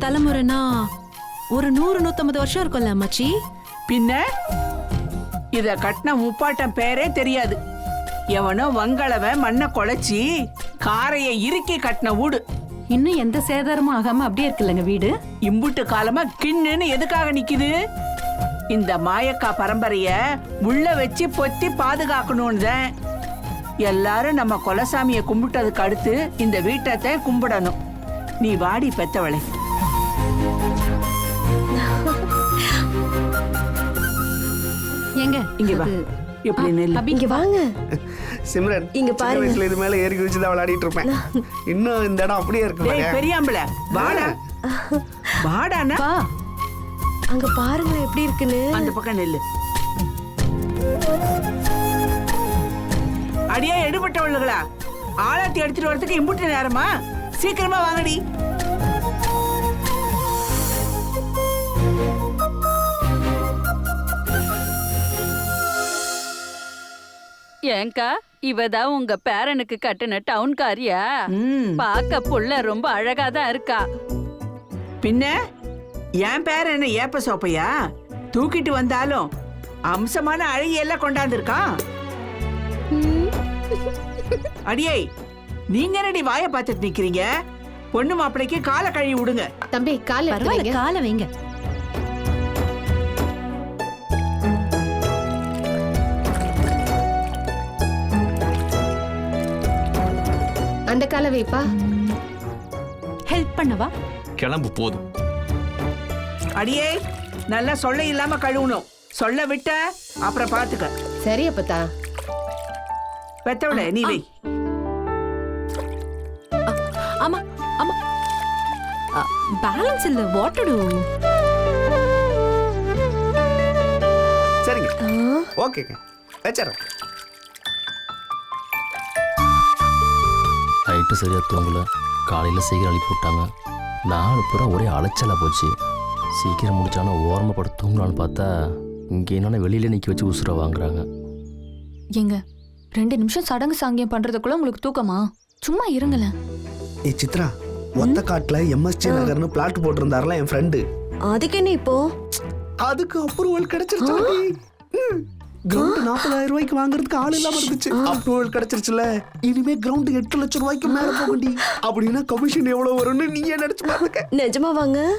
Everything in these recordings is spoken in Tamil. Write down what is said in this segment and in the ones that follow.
தலைமுறைனா ஒரு நூறு நூத்தம்பது வருஷம் இருக்கும்ல அம்மாச்சி? பின்ன? இத கட்டின முப்பாட்டம் பேரே தெரியாது. எவனோ வங்களவன் மண்ணை குழைச்சி காரைய இறுக்கி கட்டின வீடு. இன்னும் எந்த சேதாரமும் ஆகாம அப்படியே இருக்குல்லங்க வீடு? இம்புட்டு காலமா கிண்ணுன்னு எதுக்காக நிக்குது? இந்த மாயக்கா பரம்பரைய உள்ள வச்சு பொத்தி பாதுகாக்கணும்னு தான். எல்லாரும் நம்ம குலசாமியை கும்பிட்டதுக்கு அடுத்து இந்த வீட்டத்தை கும்பிடணும். நீ வாடி பெத்தவளை. இங்க வா. நெல்லு? அபி, இங்க வாங்க. சிம்ரன் இங்க பாருங்க. வயசுல இது மேல ஏறி குதிச்சு தான் விளையாடிட்டு இருப்பேன். இன்னும் இந்த இடம் அப்படியே இருக்கு டேய் பாரு. பெரியாம்பள வாடா. வாடானா பா அங்க பாருங்க எப்படி இருக்குன்னு. அந்த பக்கம் நெல்லு. அடியே எடுபட்டவளுகளா ஆளாத்தி எடுத்துட்டு வரதுக்கு இம்புட்டு நேரமா? சீக்கிரமா வாங்கடி. ஏங்கா இவதான் உங்க பேரனுக்கு கட்டுன டவுன்காரியா ம். பாக்க புள்ள ரொம்ப அழகா தான் இருக்கா. பின்ன என் பேர் என்ன ஏப்ப சோப்பையா? தூக்கிட்டு வந்தாலும் அம்சமான அழகியெல்லாம் கொண்டாந்துருக்கான் அடியே நீங்க என்னடி வாயை பார்த்துட்டு நிக்கிறீங்க? பொண்ணு மாப்பிளைக்கு காலை கழுவி விடுங்க. தம்பி கால் காலை வைங்க. அந்த காலை வைப்பா? ஹெல்ப் பண்ணவா? கிளம்பு போதும். அடியே நல்லா சொல்ல இல்லாம கழுவணும். சொல்ல விட்ட அப்புறம் பாத்துக்க. சரி அப்பத்தா. பெத்தவள நீ வை. ஆமா ஆமா. பேலன்ஸ் இல்ல வாட் டு. சரிங்க. ஓகேங்க. வச்சிடறேன். நைட்டு சரியாக தூங்கல. காலையில் சீக்கிரம் எழுப்பி விட்டாங்க. நாலு பூரா ஒரே அலைச்சலாக போச்சு. சீக்கிரம் முடிச்சானா ஓரமாக படுத்து தூங்கலான்னு பார்த்தா இங்கே என்னென்ன வெளியில நிற்க வச்சு உசுர வாங்குறாங்க. ஏங்க ரெண்டு நிமிஷம் சடங்கு சாங்கியம் பண்றதுக்குள்ள உங்களுக்கு தூக்கமா? சும்மா இருங்களேன். ஏ சித்ரா ஒத்த காட்டுல எம்எஸ்டி நகர்னு பிளாட் போட்டிருந்தாருல என் ஃப்ரெண்டு அதுக்கு என்ன இப்போ? அதுக்கு அப்ரூவல் கிடைச்சிருச்சு? கிரவுண்ட் நாற்பதாயிரம் ரூபாய்க்கு வாங்குறதுக்கு ஆள் இல்லாம இருந்துச்சு. அப்ரூவல் கிடைச்சிருச்சுல. இனிமே கிரவுண்ட் எட்டு லட்சம் ரூபாய்க்கு மேல போகண்டி அப்படின்னா கமிஷன் எவ்வளவு வரும்னு நீயே நினைச்சு பாத்துக்க. நிஜமா வாங்க.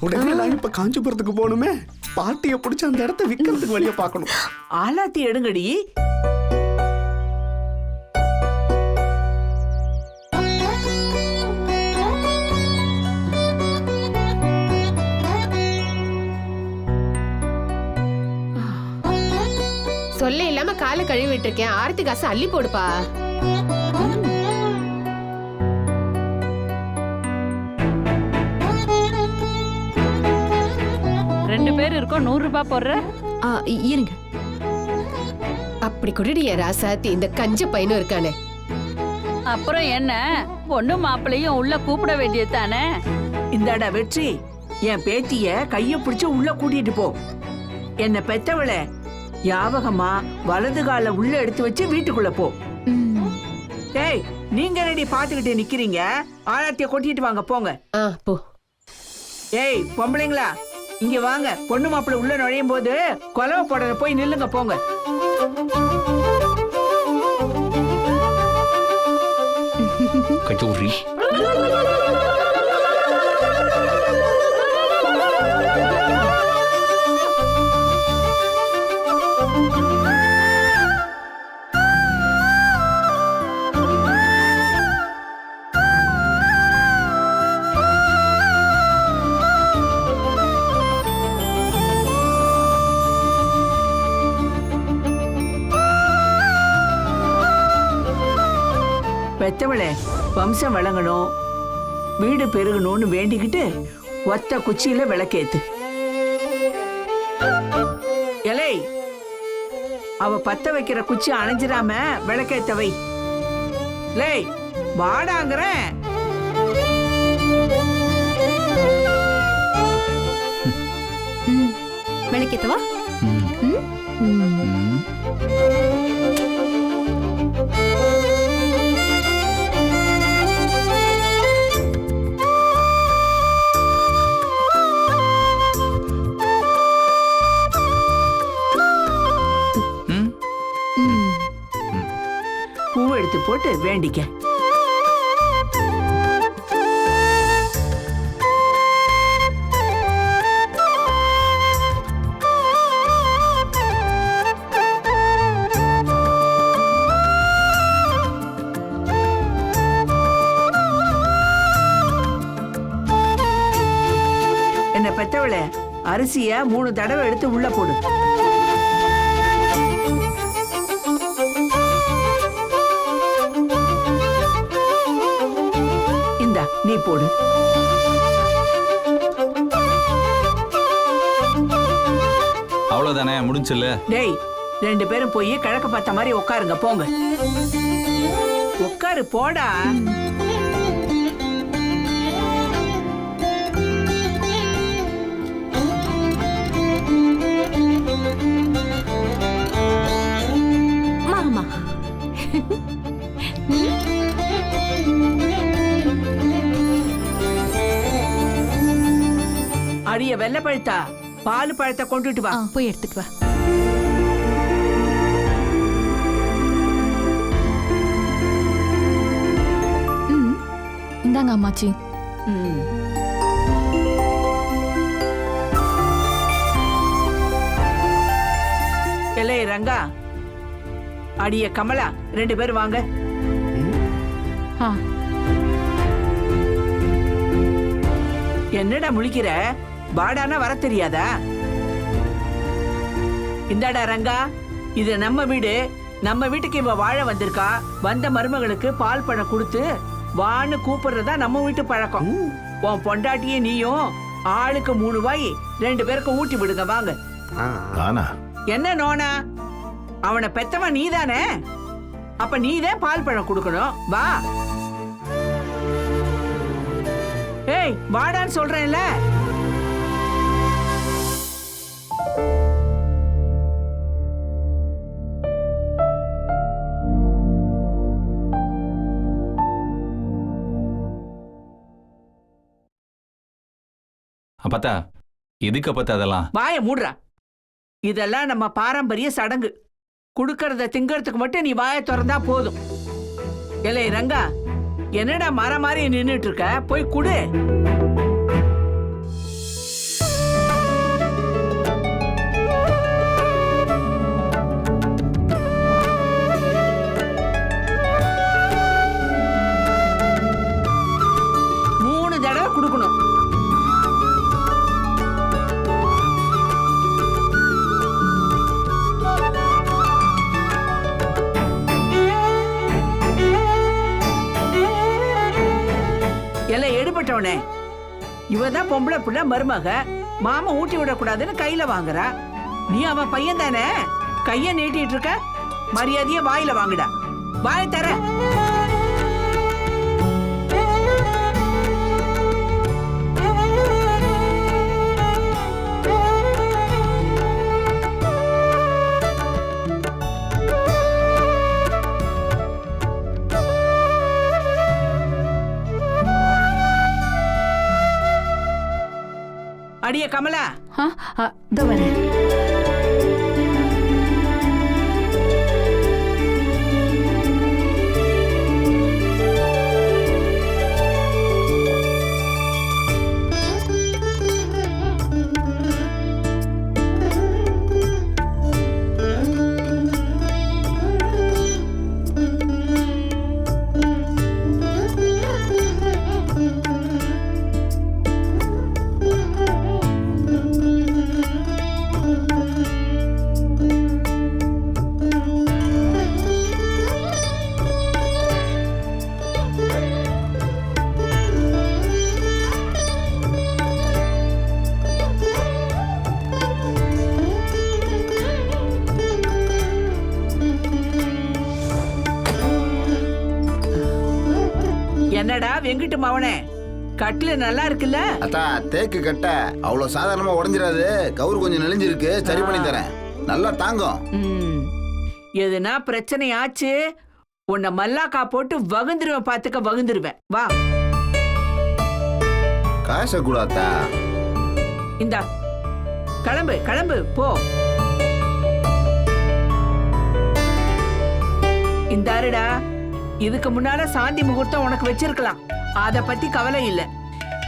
உடனே நான் இப்ப காஞ்சிபுரத்துக்கு போகணுமே. பாட்டியை பிடிச்சி அந்த இடத்த விற்கிறதுக்கு வழியை பார்க்கணும். ஆலாத்தி எடுங்கடி. சொல்ல இல்லாம காலை கழுவி விட்டுருக்கேன் ஆரத்தி காசு அள்ளி போடுப்பா. ரெண்டு பேர் இருக்கோம். நூறு ரூபாய் போடுற? ஆ, இ- இருங்க. அப்படி குடிடிய ராசாத்தி. இந்த கஞ்ச பையனும் இருக்கானே. அப்புறம் என்ன? பொண்ணு மாப்பிளையும் உள்ள கூப்பிட வேண்டியது தானே? இந்தாடா வெற்றி. என் பேத்திய கைய பிடிச்சு உள்ள கூட்டிட்டு போ. என்ன பெத்தவள யாவகமா வலது கால உள்ள எடுத்து வச்சு வீட்டுக்குள்ள போ. டேய் நீங்க ரெடி பாத்துக்கிட்டு நிக்கிறீங்க? ஆலாத்திய கொட்டிட்டு வாங்க போங்க. ஆ போ. ஏய் பொம்பளைங்களா இங்க வாங்க. பொண்ணு மாப்பிள்ளை உள்ள நுழையும் போது கொலவை போடுற போய் நில்லுங்க போங்க. கச்சோரி பெத்தவளே வம்சம் வழங்கணும் வீடு பெருகணும்னு வேண்டிக்கிட்டு ஒத்த குச்சியில விளக்கேத்து. எலை அவ பத்த வைக்கிற குச்சி அணைஞ்சிராம விளக்கேத்த வை. லேய் வாடாங்கிறேன் விளக்கேத்தவா? ம். போட்டு வேண்டிக்க. என்ன பெத்தவளே அரிசிய மூணு தடவை எடுத்து உள்ள போடு. நீ போடு. அவ்வளவுதானே முடிஞ்சுல்ல? டேய் ரெண்டு பேரும் போய் கிழக்கு பார்த்த மாதிரி உட்காருங்க போங்க. உட்காரு போடா. அடிய வெள்ளை பழுத்தா? பால் பழத்தை கொண்டுட்டு வா. ஆ, போய் எடுத்துட்டு வா. ம் இந்தாங்க அம்மாச்சி. ம். எல்லை ரங்கா. அடிய கமலா ரெண்டு பேரும் வாங்க. ஆ. என்னடா முழிக்கிற? வாடானா வர தெரியாதா? இந்தாடா ரங்கா இது நம்ம வீடு. நம்ம வீட்டுக்கு இவ வாழ வந்திருக்கா. வந்த மருமகளுக்கு பால் பழம் கொடுத்து வான்னு கூப்பிடுறதா நம்ம வீட்டு பழக்கம். உன் பொண்டாட்டியே நீயும் ஆளுக்கு மூணு வாய் ரெண்டு பேருக்கு ஊட்டி விடுங்க வாங்க. என்ன நோனா? அவனை பெத்தவன் நீதானே? அப்ப நீதான் பால் பழம் கொடுக்கணும். வா. ஏய் வாடான்னு சொல்றேன்ல. பார்த்தா? எதுக்கு பார்த்தா அதெல்லாம்? வாய மூடுறா. இதெல்லாம் நம்ம பாரம்பரிய சடங்கு. குடுக்கறத திங்கறதுக்கு மட்டும் நீ வாயை திறந்தா போதும். இல்லை ரங்கா என்னடா மர மாதிரி நின்றுட்டு இருக்க? போய் குடு. எல்லாம் இவ தான் பொம்பளை புள்ள மருமக. மாமா ஊட்டி விடக்கூடாதுன்னு கையில வாங்குறா. நீ அவன் பையன் தானே கைய நீட்டிட்டு இருக்க? மரியாதைய வாயில வாங்குடா. வாய் தர அடிய கமலா. இதோ வரேன். என்னடா வெங்கிட்டு மவனே? கட்டில நல்லா இருக்குல்ல? அத்தா தேக்கு கட்ட அவ்வளவு சாதாரணமா உடைஞ்சிராது கவுரு கொஞ்சம் நெளிஞ்சிருக்கு. சரி பண்ணி தரேன். நல்லா தாங்கும். ம். எதுனா பிரச்சனை ஆச்சு உன்னை மல்லாக்கா போட்டு வகுந்துருவேன் பாத்துக்க வகுந்துருவேன். வா. காசை கூடாத்தா இந்தா. கிளம்பு கிளம்பு. போ. இந்தாருடா. இதுக்கு முன்னால சாந்தி முகூர்த்தம் உனக்கு வச்சிருக்கலாம். அத பத்தி கவலை இல்ல.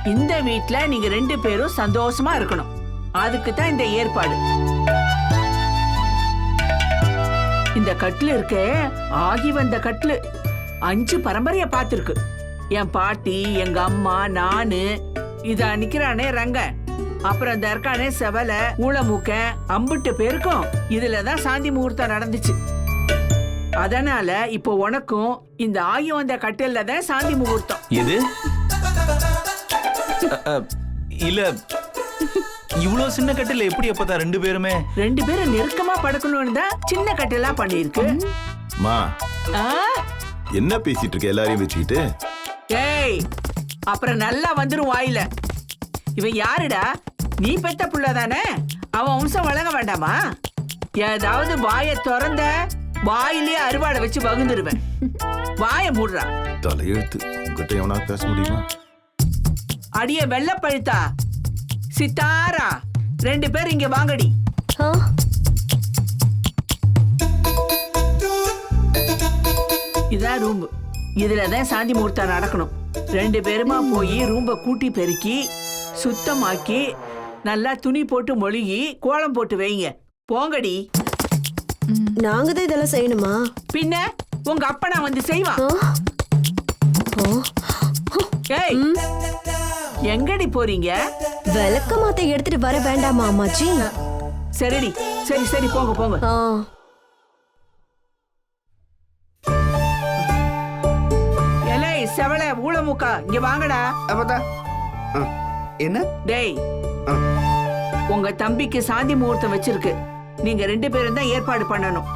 இந்த வீட்ல நீங்க ரெண்டு பேரும் சந்தோஷமா இருக்கணும். அதுக்கு தான் இந்த ஏற்பாடு. இந்த கட்டில் இருக்கே ஆகி வந்த கட்டில். அஞ்சு பரம்பரைய பார்த்திருக்கு. என் பாட்டி எங்க அம்மா நானு. இத நிக்கிறானே ரங்க. அப்புறம் இந்த இருக்கானே செவல ஊளமூக்க அம்புட்டு பேருக்கும். இதுலதான் சாந்தி முகூர்த்தம் நடந்துச்சு. அதனால இப்போ உனக்கும் இந்த ஆகி வந்த கட்டில்ல தான் சாந்தி முகூர்த்தம். எது? இல்ல இவ்வளவு சின்ன கட்டில எப்படி அப்பதா ரெண்டு பேருமே? ரெண்டு பேரும் நெருக்கமா படுக்கணும்னு தான் சின்ன கட்டிலா பண்ணிருக்கு மா? என்ன பேசிட்டு இருக்க எல்லாரையும் வச்சுக்கிட்டு? ஏய் அப்புறம் நல்லா வந்துரும் வாயில. இவன் யாருடா? நீ பெத்த புள்ள தானே? அவன் வம்சம் வழங்க வேண்டாமா? ஏதாவது வாயை திறந்த வாயிலே அறுவாடை வச்சு வகுந்துருவேன். வாயை மூடுறா. தலையெழுத்து. உங்ககிட்ட எவனா பேச முடியுமா? அடிய வெள்ள பழுத்தா? சித்தாரா? ரெண்டு பேர் இங்க வாங்கடி. இதான் ரூம் இதுல தான் சாந்தி முகூர்த்தம் நடக்கணும். ரெண்டு பேருமா போய் ரூம்ப கூட்டி பெருக்கி சுத்தமாக்கி நல்லா துணி போட்டு மொழுகி கோலம் போட்டு வைங்க. போங்கடி. நாங்க தான் இதெல்லாம் செய்யணுமா? பின்ன உங்க அப்பனா வந்து செய்வான் ஏய் எங்கடி போறீங்க? விளக்க மாத்த எடுத்துட்டு வர வேண்டாமா அம்மாச்சி? சரிடி. சரி சரி போங்க போங்க. எலை செவல ஊளமுக்கா இங்க வாங்கடா. அப்பதா என்ன? டேய். உங்க தம்பிக்கு சாந்தி முகூர்த்தம் வச்சிருக்கு. நீங்க ரெண்டு பேரும் தான் ஏற்பாடு பண்ணணும்?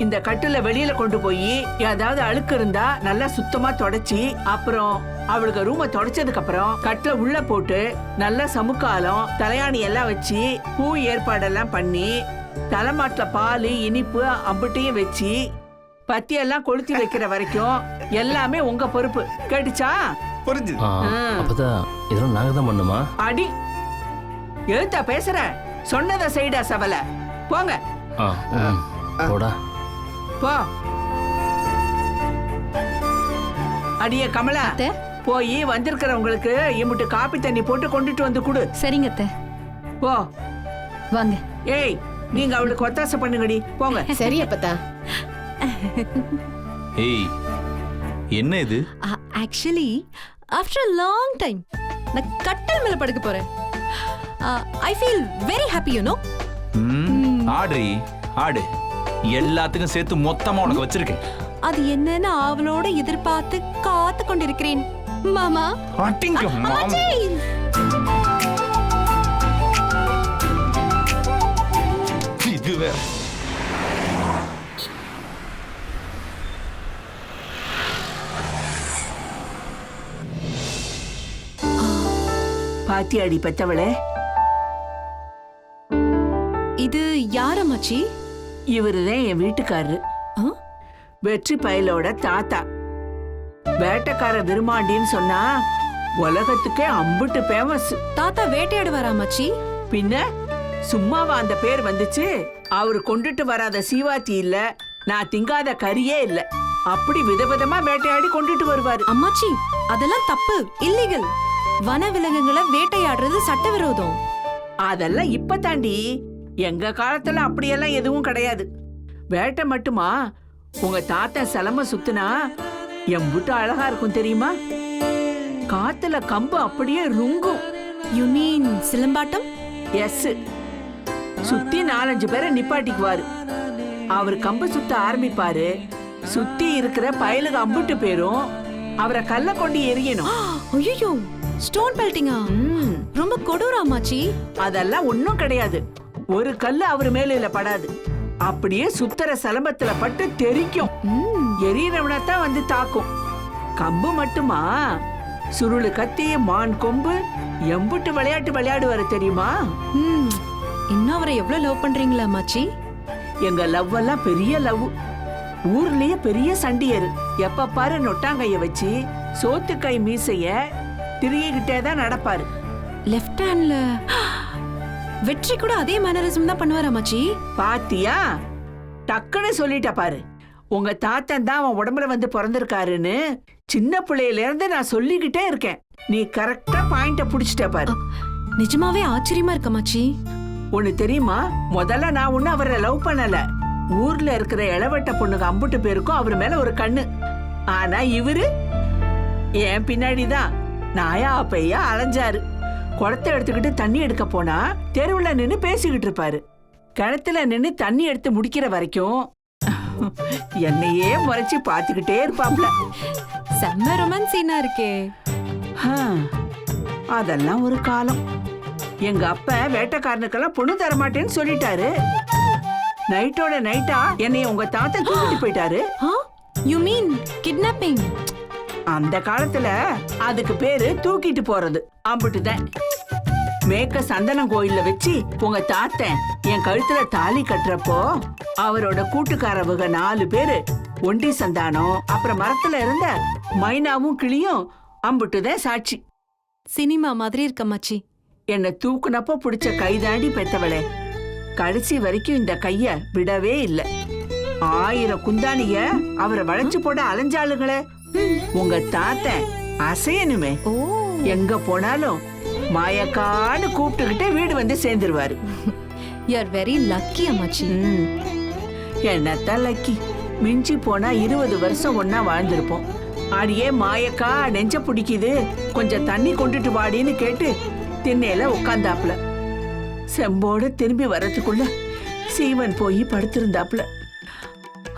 இந்த கட்டுல வெளியில கொண்டு போய் ஏதாவது அழுக்கு இருந்தா நல்லா சுத்தமா தொடச்சி அப்புறம் அவளுக்கு ரூம தொடச்சதுக்கு அப்புறம் கட்டுல உள்ள போட்டு நல்லா சமுக்காலம் தலையாணி எல்லாம் வச்சு பூ ஏற்பாடெல்லாம் பண்ணி தலைமாட்டுல பால் இனிப்பு அம்புட்டையும் வச்சு பத்தி எல்லாம் கொளுத்தி வைக்கிற வரைக்கும் எல்லாமே உங்க பொறுப்பு. கேட்டுச்சா? ஆ. அப்பதான் இதெல்லாம் நாங்கள் தான் பண்ணுமா? அடி எழுத்தா பேசுற? சொன்னதை செய்டா சபல போங்க. போடா. போ. அடியே கமலா அத்தை. போய் வந்திருக்கிறவங்களுக்கு இம்புட்டு காப்பி தண்ணி போட்டு கொண்டுட்டு வந்து கொடு. சரிங்க அத்தை. போ. வாங்க. ஏய் நீங்க அவளுக்கு ஒத்தாசை பண்ணுங்கடி. போங்க. சரி அப்பத்தா. ஏய் என்ன இது? ஆக்சுவலி ஆஃப்டர் லாங் டைம் நான் கட்டல் மேல படுக்க போறேன். I feel very happy you know hmm, ஆடுறி ஆடு. எல்லாத்துக்கும் சேர்த்து மொத்தமா உனக்கு வச்சிருக்கேன். அது என்னன்னு ஆவலோட எதிர்பார்த்து காத்து கொண்டிருக்கிறேன். மாமா. இது வேற. பாத்தியாடி பெத்தவளே. யார் அம்மாச்சி இவருதான் என் வீட்டுக்காரரு? வெற்றி பயலோட தாத்தா. வேட்டைக்கார விருமாண்டின்னு சொன்னா உலகத்துக்கே அம்புட்டு ஃபேமஸ் தாத்தா வேட்டையாடுவாரா அம்மாச்சி பின்ன சும்மாவா அந்த பேர் வந்துச்சு? அவரு கொண்டுட்டு வராத சீவாத்தி இல்ல நான் திங்காத கறியே இல்ல. அப்படி விதவிதமா வேட்டையாடி கொண்டுட்டு வருவாரு. அம்மாச்சி அதெல்லாம் தப்பு இல்லீகல். வன விலங்குகளை வேட்டையாடுறது சட்டவிரோதம். அதெல்லாம் இப்ப தாண்டி எங்க காலத்துல அப்படியெல்லாம் எதுவும் கிடையாது. வேட்டை மட்டுமா? உங்க தாத்தா சிலம்ப சுத்துனா எம்புட்டு அழகா இருக்கும் தெரியுமா? காத்துல கம்பு அப்படியே ருங்கும். You mean Silambattam? எஸ் சுத்தி நாலஞ்சு பேரை நிப்பாட்டிக்குவாரு. அவர் கம்பு சுத்த ஆரம்பிப்பாரு. சுத்தி இருக்கிற பயலுக்கு அம்புட்டு பேரும் அவரை கல்ல கொண்டு எரியணும் ஐயோ ஸ்டோன் பெல்ட்டிங்கா ரொம்ப கொடூரம் அம்மாச்சி அதெல்லாம் ஒண்ணும் கிடையாது. ஒரு கல்லு அவர் மேல படாது. அப்படியே சுத்தர சலம்பத்துல பட்டு தெரிக்கும். ம், எரியறவனத்தான் வந்து தாக்கும். கம்பு மட்டுமா? சுருளு கத்தி மான் கொம்பு? எம்புட்டு விளையாட்டு விளையாடுவாரு தெரியுமா? ம். இன்னும் அவரை எவ்வளவு லவ் பண்றீங்களா அம்மாச்சி? எங்க லவ் எல்லாம் பெரிய லவ் ஊர்லயே பெரிய சண்டியரு. எப்ப பாரு நொட்டாங்கைய வச்சு சோத்துக்கை மீசைய திரிகிட்டே தான் நடப்பாரு. லெஃப்ட் ஹேண்ட்ல வெற்றி கூட அதே மேனரிசம் தான் பண்ணுவார் அம்மாச்சி பாத்தியா? டக்குன்னு சொல்லிட்ட பாரு. உங்க தாத்தன் தான் அவன் உடம்புல வந்து பிறந்திருக்காருன்னு சின்ன பிள்ளையில இருந்து நான் சொல்லிக்கிட்டே இருக்கேன். நீ கரெக்டா பாயிண்ட புடிச்சிட்ட பாரு. நிஜமாவே ஆச்சரியமா இருக்க அம்மாச்சி ஒண்ணு தெரியுமா? முதல்ல நான் ஒண்ணு அவரை லவ் பண்ணல. ஊர்ல இருக்கிற இளவட்ட பொண்ணுங்க அம்புட்டு பேருக்கும் அவர் மேல ஒரு கண்ணு. ஆனா இவரு என் பின்னாடிதான். நாயா பையா அலைஞ்சாரு. குடத்தை எடுத்துக்கிட்டு தண்ணி எடுக்க போனா தெருவுல நின்னு பேசிக்கிட்டு இருப்பாரு. கிணத்துல நின்னு தண்ணி எடுத்து முடிக்கிற வரைக்கும் என்னையே முறைச்சு பார்த்துக்கிட்டே இருப்பாப்ல. செம்ம ரொமான்ஸ் சீனா இருக்கே. ஆ, அதெல்லாம் ஒரு காலம். எங்க அப்ப வேட்டைக்காரனுக்கெல்லாம் பொண்ணு தர மாட்டேன்னு சொல்லிட்டாரு. நைட்டோட நைட்டா என்னைய உங்க தாத்தா தூக்கிட்டு போயிட்டாரு. யூ மீன் கிட்னாப்பிங் அந்த காலத்துல அதுக்கு பேரு தூக்கிட்டு போறது. அம்பிட்டுதான். மேக்க சந்தனம் கோயில்ல வச்சு உங்க தாத்தன் என் கழுத்துல தாலி கட்டுறப்போ அவரோட கூட்டுக்காரவங்க நாலு பேரு ஒண்டி சந்தானம் அப்புறம் மரத்துல இருந்த மைனாவும் கிளியும் அம்பிட்டுதான் சாட்சி. சினிமா மாதிரி இருக்க அம்மாச்சி என்னை தூக்குனப்போ பிடிச்ச கைதாண்டி பெத்தவளே கடைசி வரைக்கும் இந்த கைய விடவே இல்ல. ஆயிரம் குந்தாணிய அவரை வளைச்சு போட அலைஞ்சாளுங்களே உங்க தாத்தன் அசையணுமே. ஓ. எங்க போனாலும் மாயக்கான்னு கூப்பிட்டுக்கிட்டே வீடு வந்து சேர்ந்துருவாரு. யூ ஆர் வெரி லக்கி அம்மாச்சி. என்னத்தான் லக்கி மிஞ்சி போனா இருபது வருஷம் ஒன்னா வாழ்ந்திருப்போம். அடியே மாயக்கா நெஞ்ச பிடிக்குது. கொஞ்சம் தண்ணி கொண்டுட்டு வாடின்னு கேட்டு திண்ணையில உட்காந்தாப்புல செம்போடு திரும்பி வரதுக்குள்ள சீவன் போய் படுத்திருந்தாப்புல.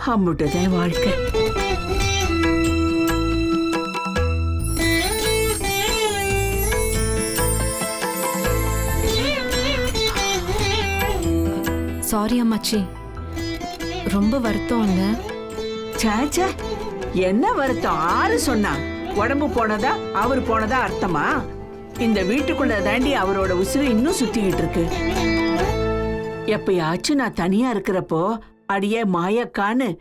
அம்முட்டுதான் வாழ்க்கை. சாரி அம்மாச்சி. ரொம்ப வருத்தம் இல்ல? சாச்சா என்ன வருத்தம்? ஆறு சொன்னா. உடம்பு போனதா அவர் போனதா அர்த்தமா? இந்த வீட்டுக்குள்ள தாண்டி அவரோட உசுறு இன்னும் சுத்திக்கிட்டு இருக்கு. எப்பயாச்சும் நான் தனியா இருக்கிறப்போ அடியே மாயக்கான்னு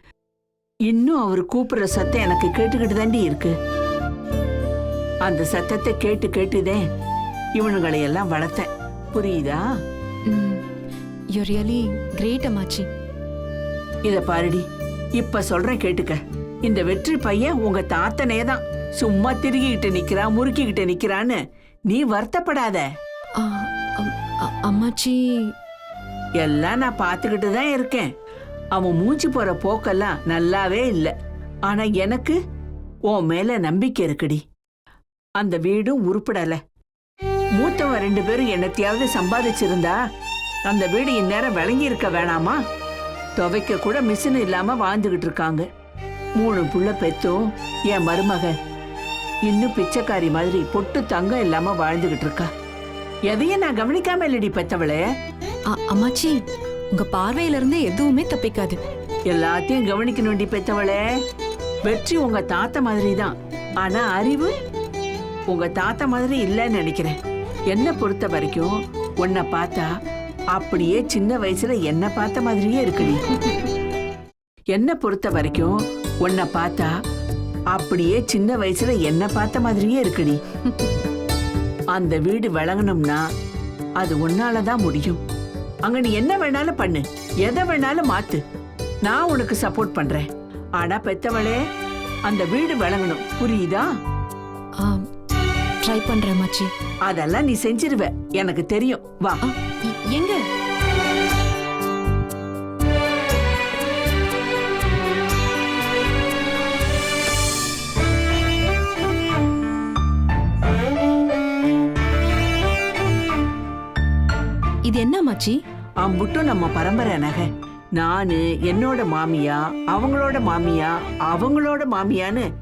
இன்னும் அவர் கூப்பிடுற சத்தம் எனக்கு கேட்டுக்கிட்டு தாண்டி இருக்கு. அந்த சத்தத்தை கேட்டு கேட்டுதேன் இவனுங்களை எல்லாம் வளர்த்தேன். புரியுதா? யூ ரியலி கிரேட் அம்மாச்சி இத பாருடி. இப்ப சொல்றேன் கேட்டுக்க. இந்த வெற்றி பையன் உங்க தாத்தனே தான் சும்மா திருகிக்கிட்டு நிக்கிறான் முறுக்கிக்கிட்டு நிக்கிறான்னு. நீ வருத்தப்படாத. ஆ, அம்- அ- அம்மாச்சி. எல்லாம் நான் பார்த்துக்கிட்டு தான் இருக்கேன். அவன் மூஞ்சி போற போக்கெல்லாம் நல்லாவே இல்ல. ஆனா எனக்கு உன் மேல நம்பிக்கை இருக்குடி. அந்த வீடும் உருப்படல. மூத்தவன் ரெண்டு பேரும் என்னத்தையாவது சம்பாதிச்சிருந்தா அந்த வீடு இந்நேரம் விளங்கி இருக்க வேணாமா? துவைக்க கூட மிஷின் இல்லாம வாழ்ந்துகிட்டு இருக்காங்க. மூணு புள்ள பெத்தும் என் மருமக. இன்னும் பிச்சைக்காரி மாதிரி பொட்டு தங்கம் இல்லாம வாழ்ந்துகிட்டு இருக்கா. எதையும் நான் கவனிக்காம இல்லடி பெத்தவளே. அம்மாச்சி உங்க பார்வையில இருந்து எதுவுமே தப்பிக்காது. எல்லாத்தையும் கவனிக்கணும்டி பெத்தவளே. வெற்றி உங்க தாத்தா மாதிரி தான் ஆனா அறிவு உங்க தாத்தா மாதிரி இல்லைன்னு நினைக்கிறேன். என்ன பொறுத்த வரைக்கும் உன்னை பார்த்தா அப்படியே சின்ன வயசுல என்ன பார்த்த மாதிரியே இருக்குடி. என்ன பொறுத்த வரைக்கும் உன்னை பார்த்தா அப்படியே சின்ன வயசுல என்ன பார்த்த மாதிரியே இருக்குடி. அந்த வீடு விளங்கணும்னா அது உன்னாலதான் முடியும். அங்க நீ என்ன வேணாலும் பண்ணு. எதை வேணாலும் மாத்து. நான் உனக்கு சப்போர்ட் பண்றேன். ஆனா பெத்தவளே அந்த வீடு விளங்கணும் புரியுதா? ட்ரை பண்றேன் அம்மாச்சி அதெல்லாம் நீ செஞ்சிருவ. எனக்கு தெரியும். வா. எங்க? இது என்ன அம்மாச்சி அம்புட்டும் நம்ம பரம்பரை நகை. நானு என்னோட மாமியா அவங்களோட மாமியா அவங்களோட மாமியான்னு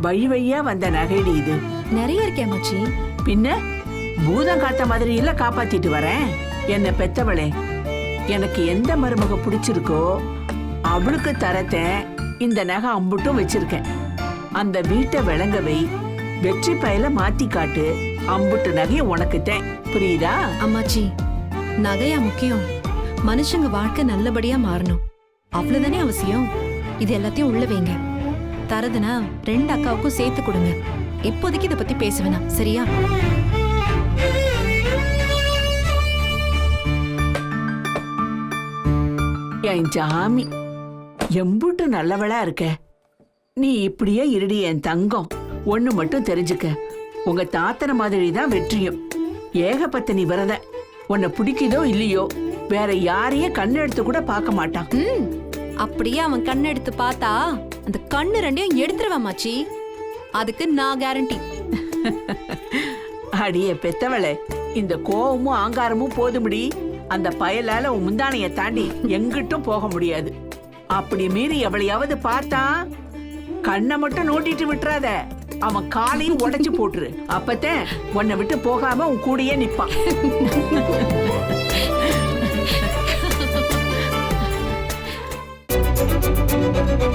வழி வழியா வந்த நகைடி இது. நிறைய இருக்கே அம்மாச்சி. பின்ன? பூதம் காத்த மாதிரி இல்ல காப்பாத்திட்டு வரேன். என்ன பெத்தவளே எனக்கு எந்த மருமக பிடிச்சிருக்கோ அவளுக்கு தரத்தேன். இந்த நகை அம்புட்டும் வச்சிருக்கேன். அந்த வீட்டை விளங்க வை வெற்றி பயல மாத்தி காட்டு அம்புட்டு நகையை உனக்குத்தேன். புரியுதா? அம்மாச்சி நகையா முக்கியம். மனுஷங்க வாழ்க்கை நல்லபடியா மாறணும். அவ்வளவுதானே அவசியம்? இது எல்லாத்தையும் உள்ள வைங்க. தரதுனா ரெண்டு அக்காவுக்கும் சேர்த்து கொடுங்க. இப்போதைக்கு இதை பத்தி பேச வேணாம். சரியா? என் ஜாமி எம்புட்டு நல்லவளா இருக்க. நீ இப்படியே இருடி என் தங்கம். ஒண்ணு மட்டும் தெரிஞ்சுக்க. உங்க தாத்தன மாதிரி தான் வெற்றியும். ஏகபத்தினி விரத. உன்னை பிடிக்குதோ இல்லையோ வேற யாரையும் கண்ணெடுத்து கூட பார்க்க மாட்டான். அப்படியே அவன் கண்ணெடுத்து பார்த்தா அந்த கண்ணு ரெண்டையும் எடுத்துருவான் மாச்சி அதுக்கு நான் கேரண்டி அடியே பெத்தவளே இந்த கோவமும் ஆங்காரமும் போதும்படி அந்த பயலால உன் முந்தானைய தாண்டி எங்கிட்டும் போக முடியாது. அப்படி மீறி எவளையாவது பார்த்தா கண்ணை மட்டும் நோட்டிட்டு விட்டுறாத. அவன் காலையும் உடைச்சு போட்டுரு. அப்பத்தேன் உன்னை விட்டு போகாம உன் கூடயே நிப்பான்.